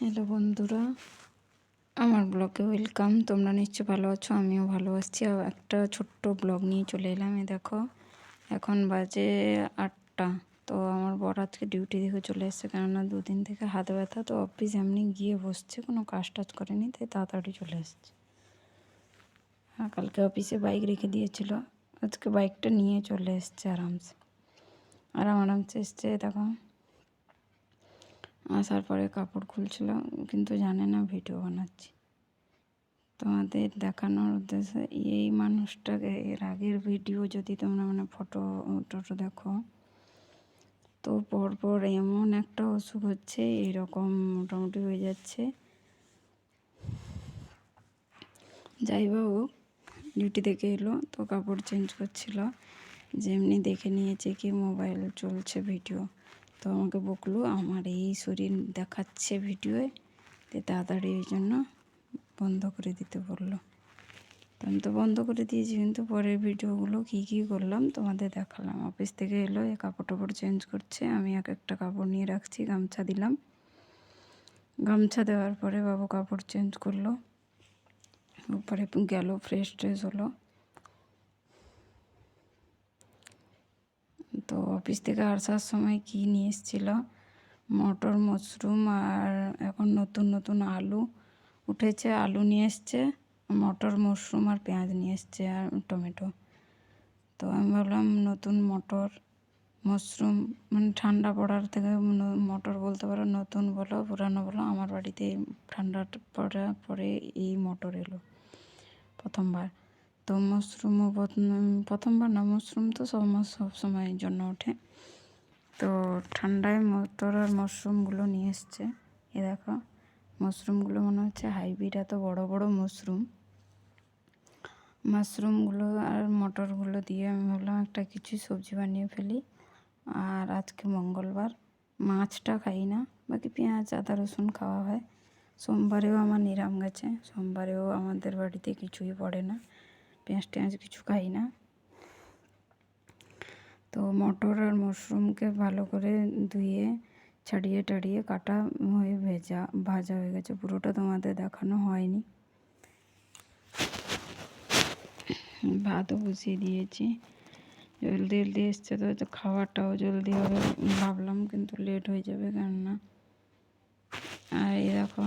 Hello বন্ধুরা, আমার ব্লগে ওয়েলকাম তোমরা নিশ্চয় ভালো আছো, আমিও ভালো আছি। একটা ছোট্ট ব্লগ নিয়ে চলে এলাম এই দেখো, এখন বাজে আটটা। তো আমার বর আজকে ডিউটি দেখে চলে এসছে, কেননা দুদিন থেকে হাত ব্যথা, তো অফিস এমনি গিয়ে বসছে, কোনো কাজ টাজ করেনি, তাই তাড়াতাড়ি চলে এসছে। হ্যাঁ কালকে অফিসে বাইক রেখে দিয়েছিল, আজকে বাইকটা নিয়ে চলে এসছে আরামসে। আরাম আরামসে এসছে দেখো। আসার পরে কাপড় খুলছিল, কিন্তু জানে না ভিডিও বানাচ্ছি। তোমাদের দেখানোর উদ্দেশ্যে এই মানুষটাকে, এর আগের ভিডিও যদি তোমরা মানে ফটো, টটো দেখো, তো পরপর এমন একটা অসুখ হচ্ছে, এরকম মোটামুটি হয়ে যাচ্ছে। যাই হোক ডিউটি থেকে এলো, তো কাপড় চেঞ্জ করছিল, যেমনি দেখে নিয়েছে কি মোবাইল চলছে ভিডিও তো আমাকে বকলো, আমার এই শরীর দেখাচ্ছে ভিডিওয়ে। তো তাড়াতাড়ি ওই জন্য বন্ধ করে দিতে বলল। তো আমি তো বন্ধ করে দিয়েছি, কিন্তু পরের ভিডিওগুলো কী কী করলাম তোমাদের দেখালাম। অফিস থেকে এলো, এ কাপড় টাপড় চেঞ্জ করছে, আমি এক একটা কাপড় নিয়ে রাখছি, গামছা দিলাম। গামছা দেওয়ার পরে বাবু কাপড় চেঞ্জ করল। উপরে গেল ফ্রেশ ট্রেশ হলো। তো অফিস থেকে আসার সময় কি নিয়ে এসেছিল? মটর মাশরুম আর এখন নতুন নতুন আলু উঠেছে, আলু নিয়ে এসছে, মটর মাশরুম আর পেঁয়াজ নিয়ে এসছে আর টমেটো। তো আমি ভাবলাম নতুন মটর মাশরুম মানে ঠান্ডা পড়ার থেকে মটর বলতে পারো নতুন বলো, পুরানো বলো, আমার বাড়িতে ঠান্ডা পড়ার পরে এই মটর এলো প্রথমবার। তো মাশরুমও প্রথমবার না মাশরুম তো সব সব সময়ের জন্য ওঠে। তো ঠান্ডায় আর মাশরুমগুলো নিয়ে এসছে। এ দেখো, মাশরুমগুলো মনে হচ্ছে হাইব্রিড, এত বড় বড় মাশরুম। মাশরুমগুলো আর মটরগুলো দিয়ে আমি ভাবলাম একটা কিছু সবজি বানিয়ে ফেলি। আর আজকে মঙ্গলবার, মাছটা খাই না, বাকি পেঁয়াজ, আদা, রসুন খাওয়া হয়। সোমবারেও আমার নিরাম গেছে, সোমবারেও আমাদের বাড়িতে কিছুই পড়ে না। পেঁয়াজ টেঁয়াজ কিছু খাই না। তো মটর আর মাশরুমকে ভালো করে ধুয়ে, ছাড়িয়ে টাড়িয়ে কাটা হয়ে ভেজা, ভাজা হয়ে গেছে। পুরোটা তোমাদের দেখানো হয়নি। ভাতও বসিয়ে দিয়েছি। জলদি জলদি এসছে তো খাওয়াটাও জলদি হবে। ভাবলাম কিন্তু লেট হয়ে যাবে কেননা। আর এই দেখো,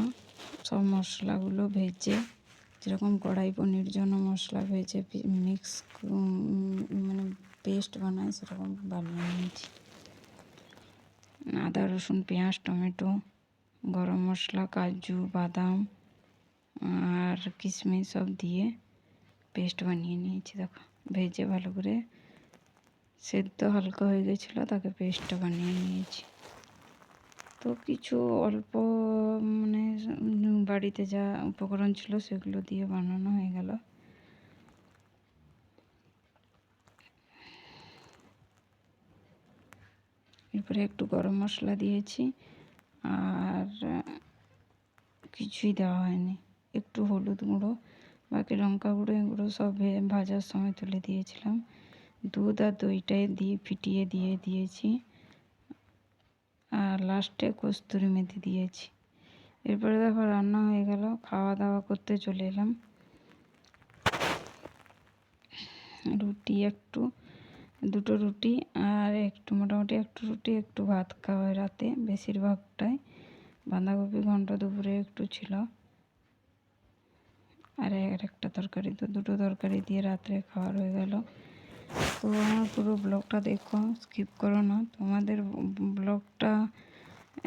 সব মশলাগুলো ভেজে যেরকম কড়াই পনির জন্য মশলা ভেজে মিক্স মানে পেস্ট বানায় সেরকম বানিয়ে নিয়েছি। আদা, রসুন, পেঁয়াজ, টমেটো, গরম মশলা, কাজু, বাদাম আর কিশমিশ সব দিয়ে পেস্ট বানিয়ে নিয়েছি। দেখো, ভেজে ভালো করে সেদ্ধ হালকা হয়ে গেছিল, তাকে পেস্টটা বানিয়ে নিয়েছি। তো কিছু অল্প মানে বাড়িতে যা উপকরণ ছিল সেগুলো দিয়ে বানানো হয়ে গেল। এরপরে একটু গরম মশলা দিয়েছি আর কিছুই দেওয়া হয়নি। একটু হলুদ গুঁড়ো, বাকি লঙ্কা গুঁড়ো এগুলো সব ভাজার সময় তুলে দিয়েছিলাম। দুধ আর দইটাই দিয়ে ফিটিয়ে দিয়ে দিয়েছি। আর লাস্টে কস্তুরি মেথি দিয়েছি। এরপরে দেখো রান্না হয়ে গেল খাওয়া দাওয়া করতে চলে এলাম। রুটি একটু, দুটো রুটি আর একটু, মোটামুটি একটু রুটি, একটু ভাত খাওয়া হয় রাতে, বেশিরভাগটাই। বাঁধাকপি ঘণ্টা দুপুরে একটু ছিল। আর একটা তরকারি, তো দুটো তরকারি দিয়ে রাত্রে খাওয়ার হয়ে গেল। তো আমার পুরো ব্লগটা দেখো স্কিপ করো না। তোমাদের ব্লগটা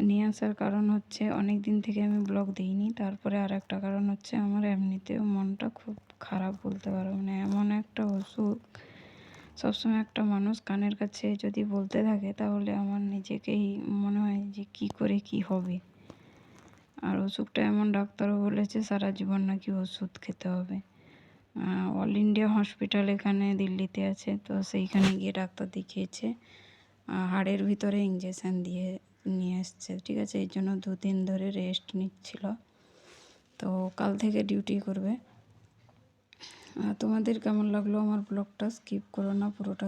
নিয়ে আসার কারণ হচ্ছে অনেক দিন থেকে আমি ব্লগ দিইনি। তারপরে আর একটা কারণ হচ্ছে, আমার এমনিতেও মনটা খুব খারাপ বলতে পারো। মানে এমন একটা অসুখ, সবসময় একটা মানুষ কানের কাছে যদি বলতে থাকে, তাহলে আমার নিজেকেই মনে হয় যে, কি করে কি হবে? আর ওষুধটা এমন ডাক্তারও বলেছে, সারা জীবন নাকি ওষুধ খেতে হবে। অল ইন্ডিয়া হসপিটাল এখানে দিল্লিতে আছে, তো সেইখানে গিয়ে ডাক্তার দেখিয়েছে হাড়ের ভিতরে ইঞ্জেকশান দিয়ে নিয়ে এসছে, ঠিক আছে? এই জন্য দুদিন ধরে রেস্ট নিচ্ছিল, তো কাল থেকে ডিউটি করবে। তোমাদের কেমন লাগল আমার ব্লগটা স্কিপ করো না, পুরোটা